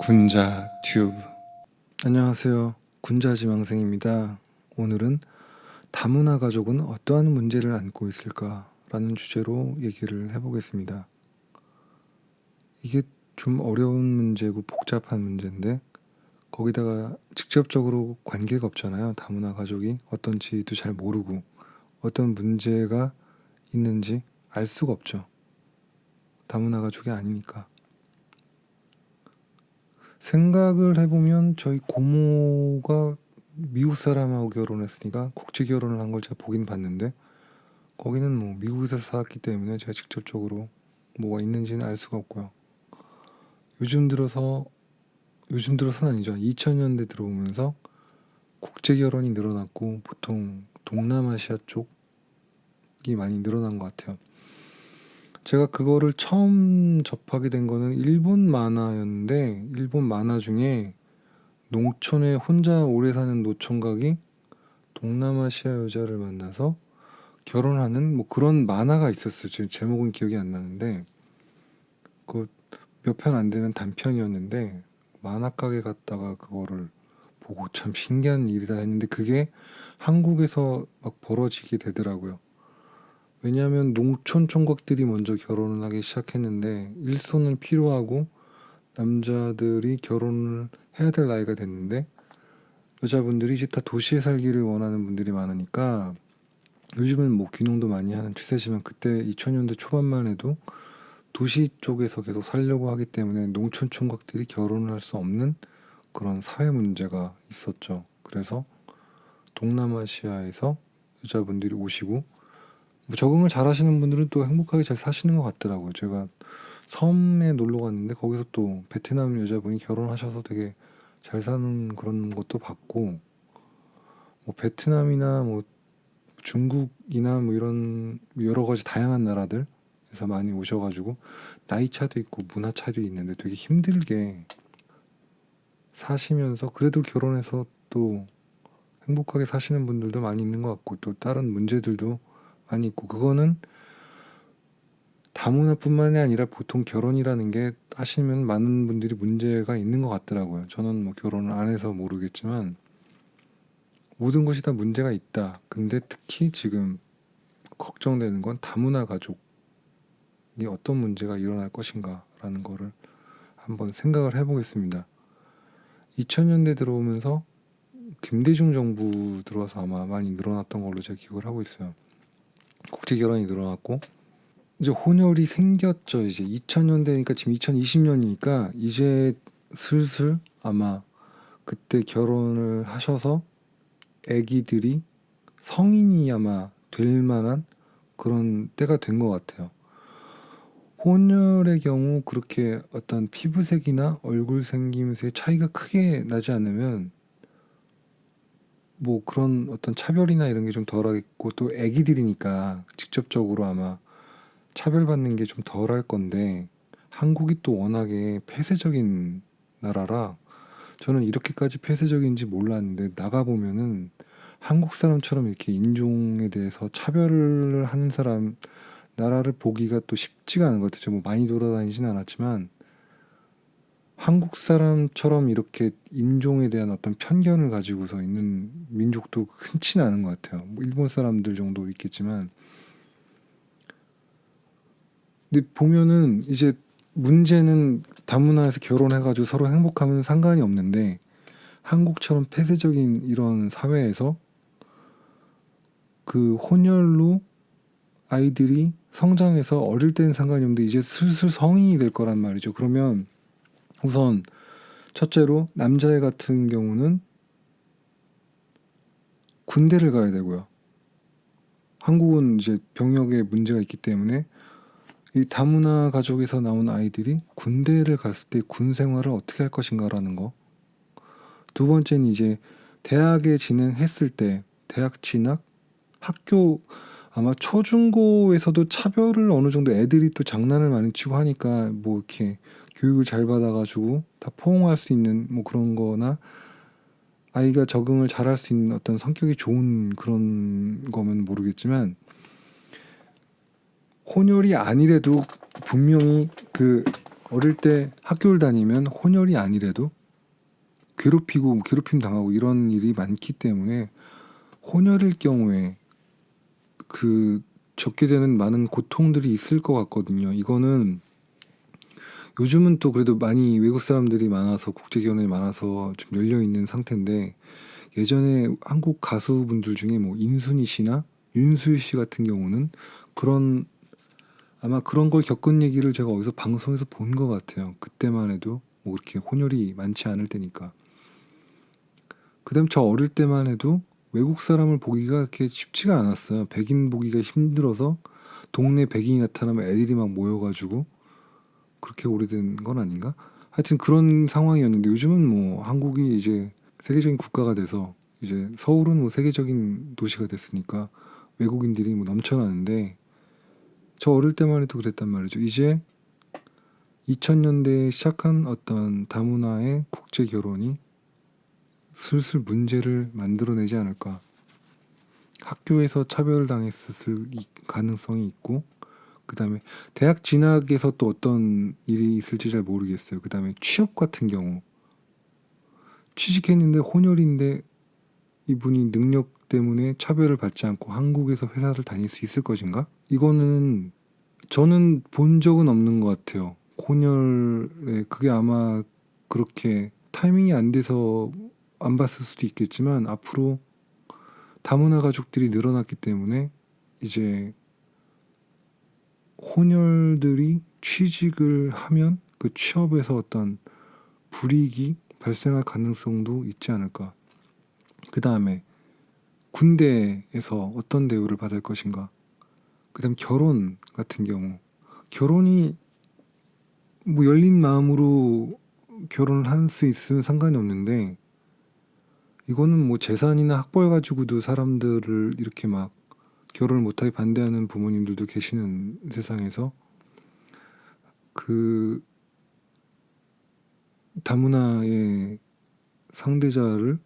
군자 튜브. 안녕하세요. 군자 지망생입니다. 오늘은 다문화 가족은 어떠한 문제를 안고 있을까 라는 주제로 얘기를 해보겠습니다. 이게 좀 어려운 문제고 복잡한 문제인데 거기다가 직접적으로 관계가 없잖아요. 다문화 가족이 어떤지도 잘 모르고 어떤 문제가 있는지 알 수가 없죠. 다문화 가족이 아니니까 생각을 해보면 저희 고모가 미국 사람하고 결혼했으니까 국제 결혼을 한 걸 제가 보긴 봤는데 거기는 뭐 미국에서 살았기 때문에 제가 직접적으로 뭐가 있는지는 알 수가 없고요. 요즘 들어서 요즘 들어서는 아니죠. 2000년대 들어오면서 국제 결혼이 늘어났고 보통 동남아시아 쪽이 많이 늘어난 것 같아요. 제가 그거를 처음 접하게 된 거는 일본 만화였는데 일본 만화 중에 농촌에 혼자 오래 사는 노총각이 동남아시아 여자를 만나서 결혼하는 뭐 그런 만화가 있었어요. 지금 제목은 기억이 안 나는데 그 몇 편 안 되는 단편이었는데 만화 가게 갔다가 그거를 보고 참 신기한 일이다 했는데 그게 한국에서 막 벌어지게 되더라고요. 왜냐하면 농촌 총각들이 먼저 결혼을 하기 시작했는데 일손은 필요하고 남자들이 결혼을 해야 될 나이가 됐는데 여자분들이 이제 다 도시에 살기를 원하는 분들이 많으니까 요즘은 뭐 귀농도 많이 하는 추세지만 그때 2000년대 초반만 해도 도시 쪽에서 계속 살려고 하기 때문에 농촌 총각들이 결혼을 할 수 없는 그런 사회 문제가 있었죠. 그래서 동남아시아에서 여자분들이 오시고 뭐 적응을 잘 하시는 분들은 또 행복하게 잘 사시는 것 같더라고요. 제가 섬에 놀러 갔는데 거기서 또 베트남 여자분이 결혼하셔서 되게 잘 사는 그런 것도 봤고 뭐 베트남이나 뭐 중국이나 뭐 이런 여러 가지 다양한 나라들에서 많이 오셔가지고 나이 차도 있고 문화 차도 있는데 되게 힘들게 사시면서 그래도 결혼해서 또 행복하게 사시는 분들도 많이 있는 것 같고 또 다른 문제들도 많이 있고 그거는 다문화뿐만이 아니라 보통 결혼이라는 게 하시면 많은 분들이 문제가 있는 것 같더라고요. 저는 뭐 결혼을 안 해서 모르겠지만 모든 것이 다 문제가 있다. 근데 특히 지금 걱정되는 건 다문화 가족이 어떤 문제가 일어날 것인가라는 거를 한번 생각을 해보겠습니다. 2000년대 들어오면서 김대중 정부 들어와서 아마 많이 늘어났던 걸로 제가 기억을 하고 있어요. 국제 결혼이 늘어났고 이제 혼혈이 생겼죠. 이제 2000년대니까 지금 2020년이니까 이제 슬슬 아마 그때 결혼을 하셔서 아기들이 성인이 아마 될 만한 그런 때가 된 것 같아요. 혼혈의 경우 그렇게 어떤 피부색이나 얼굴 생김새의 차이가 크게 나지 않으면 뭐 그런 어떤 차별이나 이런 게 좀 덜하겠고 또 아기들이니까 직접적으로 아마 차별받는 게 좀 덜할 건데 한국이 또 워낙에 폐쇄적인 나라라 저는 이렇게까지 폐쇄적인지 몰랐는데 나가 보면은 한국 사람처럼 이렇게 인종에 대해서 차별을 하는 사람 나라를 보기가 또 쉽지가 않은 것 같아요. 뭐 많이 돌아다니진 않았지만 한국 사람처럼 이렇게 인종에 대한 어떤 편견을 가지고서 있는 민족도 흔치는 않은 것 같아요. 뭐 일본 사람들 정도 있겠지만 근데 보면은 이제 문제는 다문화에서 결혼해가지고 서로 행복하면 상관이 없는데 한국처럼 폐쇄적인 이런 사회에서 그 혼혈로 아이들이 성장해서 어릴 때는 상관이 없는데 이제 슬슬 성인이 될 거란 말이죠. 그러면 우선 첫째로 남자애 같은 경우는 군대를 가야 되고요. 한국은 이제 병역에 문제가 있기 때문에 이 다문화 가족에서 나온 아이들이 군대를 갔을 때 군 생활을 어떻게 할 것인가라는 거. 두 번째는 이제 대학에 진행했을 때 대학 진학 학교 아마 초중고에서도 차별을 어느 정도 애들이 또 장난을 많이 치고 하니까 뭐 이렇게 교육을 잘 받아가지고 다 포용할 수 있는 뭐 그런 거나 아이가 적응을 잘 할 수 있는 어떤 성격이 좋은 그런 거면 모르겠지만 혼혈이 아니래도 분명히 그 어릴 때 학교를 다니면 혼혈이 아니래도 괴롭히고 괴롭힘 당하고 이런 일이 많기 때문에 혼혈일 경우에 그 적게 되는 많은 고통들이 있을 것 같거든요. 이거는 요즘은 또 그래도 많이 외국 사람들이 많아서 국제 결혼이 많아서 좀 열려 있는 상태인데 예전에 한국 가수분들 중에 뭐 인순이 씨나 윤수일 씨 같은 경우는 그런 아마 그런 걸 겪은 얘기를 제가 어디서 방송에서 본 것 같아요. 그때만 해도 뭐 그렇게 혼혈이 많지 않을 때니까. 그다음 저 어릴 때만 해도 외국 사람을 보기가 그렇게 쉽지가 않았어요. 백인 보기가 힘들어서 동네 백인이 나타나면 애들이 막 모여가지고 그렇게 오래된 건 아닌가? 하여튼 그런 상황이었는데 요즘은 뭐 한국이 이제 세계적인 국가가 돼서 이제 서울은 뭐 세계적인 도시가 됐으니까 외국인들이 뭐 넘쳐나는데 저 어릴 때만 해도 그랬단 말이죠. 이제 2000년대에 시작한 어떤 다문화의 국제 결혼이 슬슬 문제를 만들어내지 않을까. 학교에서 차별당했을 이- 가능성이 있고, 그 다음에 대학 진학에서 또 어떤 일이 있을지 잘 모르겠어요. 그 다음에 취업 같은 경우. 취직했는데 혼혈인데 이분이 능력 때문에 차별을 받지 않고 한국에서 회사를 다닐 수 있을 것인가? 이거는 저는 본 적은 없는 것 같아요. 혼혈에 그게 아마 그렇게 타이밍이 안 돼서 안 봤을 수도 있겠지만 앞으로 다문화 가족들이 늘어났기 때문에 이제 혼혈들이 취직을 하면 그 취업에서 어떤 불이익이 발생할 가능성도 있지 않을까. 그 다음에 군대에서 어떤 대우를 받을 것인가. 그 다음 결혼 같은 경우. 결혼이 뭐 열린 마음으로 결혼을 할 수 있으면 상관이 없는데 이거는 뭐 재산이나 학벌 가지고도 사람들을 이렇게 막 결혼을 못하게 반대하는 부모님들도 계시는 세상에서 그 다문화의 상대자를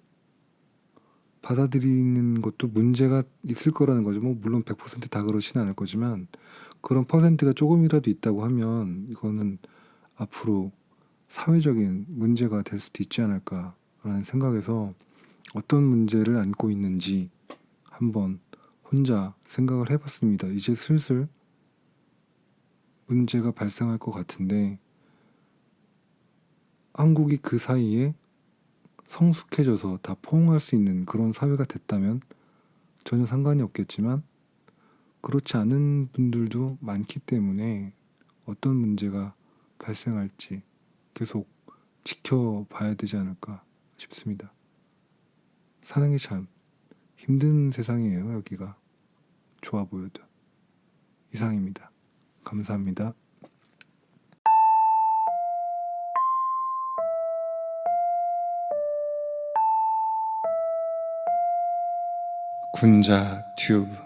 받아들이는 것도 문제가 있을 거라는 거죠. 뭐 물론 100%다 그렇지는 않을 거지만 그런 퍼센트가 조금이라도 있다고 하면 이거는 앞으로 사회적인 문제가 될 수도 있지 않을까라는 생각에서 어떤 문제를 안고 있는지 한번 혼자 생각을 해봤습니다. 이제 슬슬 문제가 발생할 것 같은데 한국이 그 사이에 성숙해져서 다 포용할 수 있는 그런 사회가 됐다면 전혀 상관이 없겠지만 그렇지 않은 분들도 많기 때문에 어떤 문제가 발생할지 계속 지켜봐야 되지 않을까 싶습니다. 게참 힘든 세상이에요, 여기가. 좋아 보여도. 이상입니다. 감사합니다. 군자 튜브